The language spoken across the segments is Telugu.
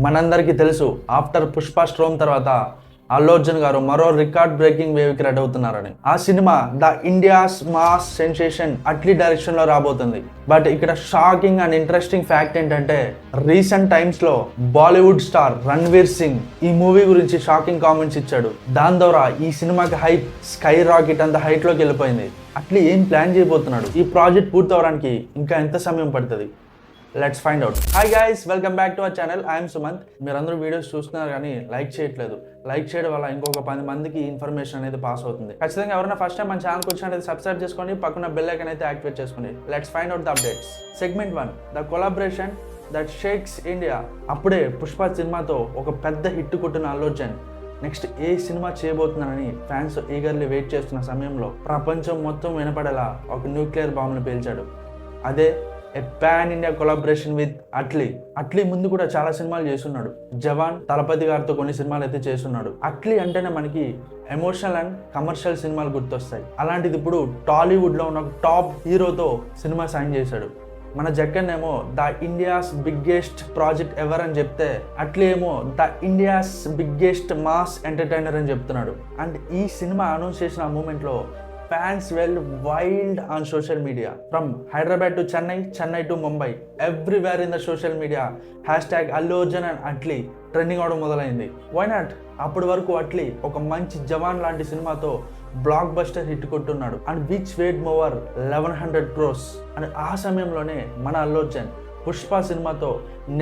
మనందరికీ తెలుసు ఆఫ్టర్ పుష్ప స్ట్రోమ్ తర్వాత అల్లు అర్జున్ గారు మరో రికార్డ్ బ్రేకింగ్ వేవ్ రెడీ అవుతున్నారని. ఆ cinema the India's mass sensation Atlee డైరెక్షన్లో రాబోతుంది. బట్ ఇక్కడ షాకింగ్ అండ్ ఇంట్రెస్టింగ్ ఫ్యాక్ట్ ఏంటంటే రీసెంట్ టైమ్స్లో బాలీవుడ్ స్టార్ రణ్వీర్ సింగ్ ఈ మూవీ గురించి షాకింగ్ కామెంట్స్ ఇచ్చాడు. దాని ద్వారా ఈ సినిమాకి హైప్ స్కై రాకెట్ అంత హైట్లోకి వెళ్ళిపోయింది. అట్లీ ఏం ప్లాన్ చేయబోతున్నాడు? ఈ ప్రాజెక్ట్ పూర్తవడానికి ఇంకా ఎంత సమయం పడుతుంది? Let's find out hi guys welcome back to our channel I'm Sumanth మీరందరూ వీడియోస్ చూస్తున్నారు కానీ లైక్ చేయట్లేదు. లైక్ చేయడం వల్ల ఇంకొక పది మందికి ఇన్ఫర్మేషన్ అనేది పాస్ అవుతుంది. ఖచ్చితంగా ఎవరైనా ఫస్ట్ టైం మన ఛానల్కి వచ్చినట్టు సబ్స్క్రైబ్ చేసుకోండి పక్కన బెల్ ఐకన్ అయితే యాక్టివేట్ చేసుకోండి. Let's find out the updates segment one the collaboration that shakes India అప్పుడే పుష్ప సినిమాతో ఒక పెద్ద హిట్ కొట్టిన అల్లు నెక్స్ట్ ఏ సినిమా చేయబోతున్నానని ఫ్యాన్స్ ఈగర్లీ వెయిట్ చేస్తున్న సమయంలో ప్రపంచం మొత్తం వినపడేలా ఒక న్యూక్లియర్ బాంబును పేల్చాడు. అదే a pan India collaboration with Atlee Atlee ముందు కూడా చాలా సినిమాలు చేస్తున్నాడు. జవాన్ తలపతి గారితో కొన్ని సినిమాలు అయితే చేస్తున్నాడు. అట్లీ అంటేనే మనకి ఎమోషనల్ అండ్ కమర్షియల్ సినిమాలు గుర్తొస్తాయి. అలాంటిది ఇప్పుడు టాలీవుడ్లో ఉన్న టాప్ హీరోతో సినిమా సైన్ చేశాడు. మన జగన్ ఏమో the India's biggest project ever అని చెప్తే అట్లే ఏమో the India's biggest mass entertainer అని చెప్తున్నాడు. అండ్ ఈ సినిమా అనౌన్స్ చేసిన ఆ మూమెంట్లో fans well wild on social media from Hyderabad to Chennai Chennai to Mumbai everywhere in the social media hashtag Allu Arjun and Atlee trending అవడం మొదలైంది. వై నాట్ అప్పటి వరకు అట్లీ ఒక మంచి జవాన్ లాంటి సినిమాతో blockbuster hit కొట్టున్నాడు. And which made over eleven hundred crores and ఆ సమయంలోనే మన అల్లోచన్ పుష్ప సినిమాతో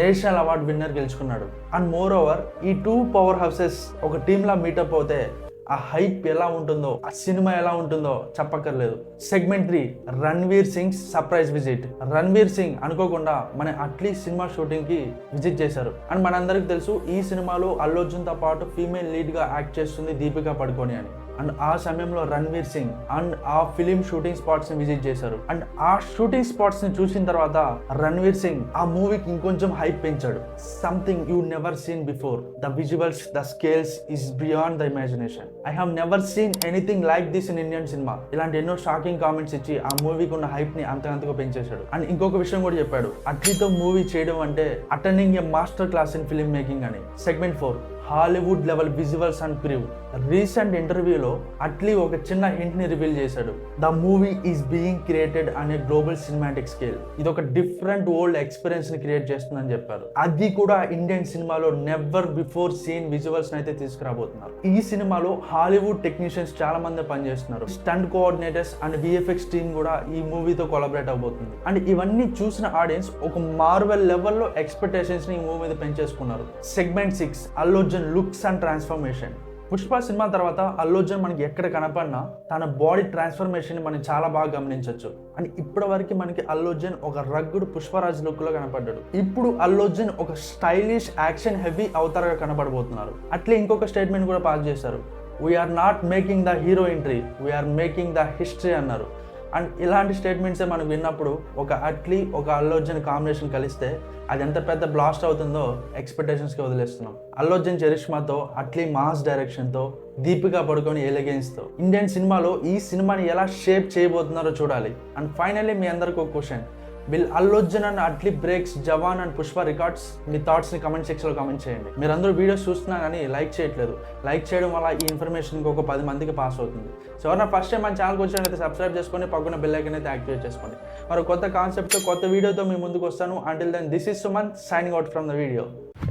నేషనల్ అవార్డ్ విన్నర్ గెలుచుకున్నాడు. అండ్ మోర్ ఓవర్ ఈ టూ పవర్ హౌసెస్ ఒక టీంలా మీటప్ అవుతే ఆ హైప్ ఎలా ఉంటుందో ఆ సినిమా ఎలా ఉంటుందో చెప్పక్కర్లేదు. Segment three Ranveer Singh surprise visit Ranveer Singh అనుకోకుండా మన అట్లీ సినిమా షూటింగ్కి విజిట్ చేశారు. అండ్ మనందరికి తెలుసు ఈ సినిమాలో అల్లు అర్జున్తో పాటు ఫీమేల్ లీడ్గా యాక్ట్ చేస్తుంది దీపికా పడుకోని అని. అండ్ ఆ సమయంలో రణ్వీర్ సింగ్ అండ్ ఆ ఫిలిం షూటింగ్ స్పాట్స్ని విజిట్ చేశారు. అండ్ ఆ షూటింగ్ స్పాట్స్ని చూసిన తర్వాత రణ్వీర్ సింగ్ ఆ మూవీకి ఇంకొంచెం హైప్ పెంచాడు. Something you never seen before the visuals the scales is beyond the imagination I have never seen anything like this in Indian cinema ఇలాంటి ఎన్నో షాకింగ్ కామెంట్స్ ఇచ్చి ఆ మూవీకి ఉన్న హైప్ని అంతకంతగా పెంచేశాడు. అండ్ ఇంకొక విషయం కూడా చెప్పాడు. అట్లీతో మూవీ చేయడం అంటే attending a master class in film making అని. Segment four Hollywood level visuals and crew recent ఇంటర్వ్యూలో అట్లీ ఒక చిన్న హింట్ని రివీల్ చేశాడు. The movie is being created అనే గ్లోబల్ సినిమాటిక్ స్కేల్ ఇది ఒక డిఫరెంట్ ఓల్డ్ ఎక్స్పీరియన్స్ని క్రియేట్ చేస్తుందని చెప్పారు. అది కూడా ఇండియన్ సినిమాలో నెవర్ బిఫోర్ సీన్ విజువల్స్ అయితే తీసుకురాబోతున్నారు. ఈ సినిమాలో హాలీవుడ్ టెక్నీషియన్స్ చాలా మంది పనిచేస్తున్నారు stunt coordinators and VFX team కూడా ఈ మూవీతో కొలాబరేట్ అవబోతుంది. అండ్ ఇవన్నీ చూసిన ఆడియన్స్ ఒక మార్వెల్ లెవెల్లో ఎక్స్పెక్టేషన్స్ని ఈ మూవీ మీద పెంచేసుకున్నారు. Segment six Allu Arjun looks and transformation. Pushpa cinema తర్వాత అల్లు అర్జున్ మనకి ఎక్కడ కనపడినా తన బాడీ ట్రాన్స్ఫర్మేషన్ మనం చాలా బాగా గమనించవచ్చు అండ్ ఇప్పటి వరకు మనకి అల్లు అర్జున్ ఒక రగ్గుడు పుష్పరాజ్ లుక్లో కనపడ్డాడు. ఇప్పుడు అల్లు అర్జున్ ఒక స్టైలిష్ యాక్షన్ హెవీ అవతారగా కనబడబోతున్నారు అట్లే ఇంకొక స్టేట్మెంట్ కూడా పాస్ చేశారు. We're not making the hero entry we're making the history అన్నారు. అండ్ ఇలాంటి స్టేట్మెంట్సే మనం విన్నప్పుడు ఒక అట్లీ ఒక అల్లోజన్ అర్జున్ కాంబినేషన్ కలిస్తే అది ఎంత పెద్ద బ్లాస్ట్ అవుతుందో ఎక్స్పెక్టేషన్స్కి వదిలేస్తున్నాం. అల్లు అర్జున్ చరిష్మాతో అట్లీ మాస్ డైరెక్షన్తో దీపికా పడుకొని ఎలిగెన్స్తో ఇండియన్ సినిమాలో ఈ సినిమాని ఎలా షేప్ చేయబోతున్నారో చూడాలి. అండ్ ఫైనల్లీ మీ అందరికి ఒక question. Will Allu Arjun and Atlee breaks Jawan and Pushpa records మీ థాట్స్ని కమెంట్ సెక్షన్లో కమెంట్ చేయండి. మీరు అందరూ వీడియోస్ చూస్తున్నా కానీ లైక్ చేయట్లేదు. లైక్ చేయడం వల్ల ఈ ఇన్ఫర్మేషన్ ఒక పది మందికి పాస్ అవుతుంది. సో ఎవరైనా ఫస్ట్ టైం మన ఛానల్కి వచ్చినట్లయితే సబ్స్క్రైబ్ చేసుకొని పక్కన బెల్ ఐకన్ అయితే యాక్టివేట్ చేసుకోండి. మరి కొత్త కాన్సెప్ట్తో కొత్త వీడియోతో మీ ముందుకు వస్తాను. Until then this is Suman signing out from the video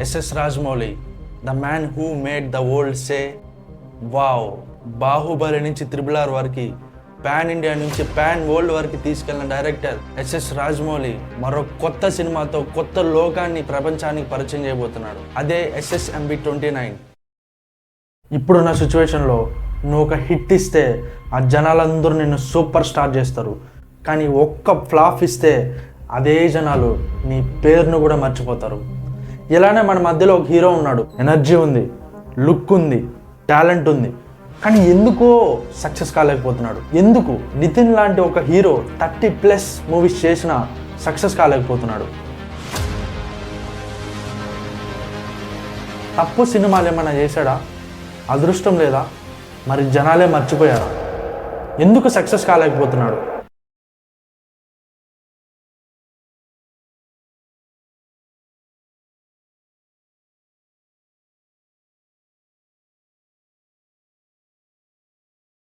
SS Rajamouli the man who made the world say wow Baahubali నుంచి త్రిబుల్ ఆర్ వరకు పాన్ ఇండియా నుంచి పాన్ వరల్డ్ వరకు తీసుకెళ్ళిన డైరెక్టర్ ఎస్ఎస్ రాజమౌళి మరో కొత్త సినిమాతో కొత్త లోకాన్ని ప్రపంచానికి పరిచయం చేయబోతున్నాడు. అదే ఎస్ఎస్ ఎంబి ట్వంటీ నైన్ ఇప్పుడున్న సిచ్యువేషన్లో నువ్వు ఒక హిట్ ఇస్తే ఆ జనాలందరూ నిన్ను సూపర్ స్టార్ చేస్తారు. కానీ ఒక్క ఫ్లాప్ ఇస్తే అదే జనాలు నీ పేరును కూడా మర్చిపోతారు. ఇలానే మన మధ్యలో ఒక హీరో ఉన్నాడు. ఎనర్జీ ఉంది లుక్ ఉంది టాలెంట్ ఉంది. కానీ ఎందుకో సక్సెస్ కాలేకపోతున్నాడు. ఎందుకు? నితిన్ లాంటి ఒక హీరో థర్టీ ప్లస్ మూవీస్ చేసిన సక్సెస్ కాలేకపోతున్నాడు. తప్పు సినిమాలు ఏమైనా చేశాడా? అదృష్టం లేదా? మరి జనాలే మర్చిపోయారా? ఎందుకు సక్సెస్ కాలేకపోతున్నాడు?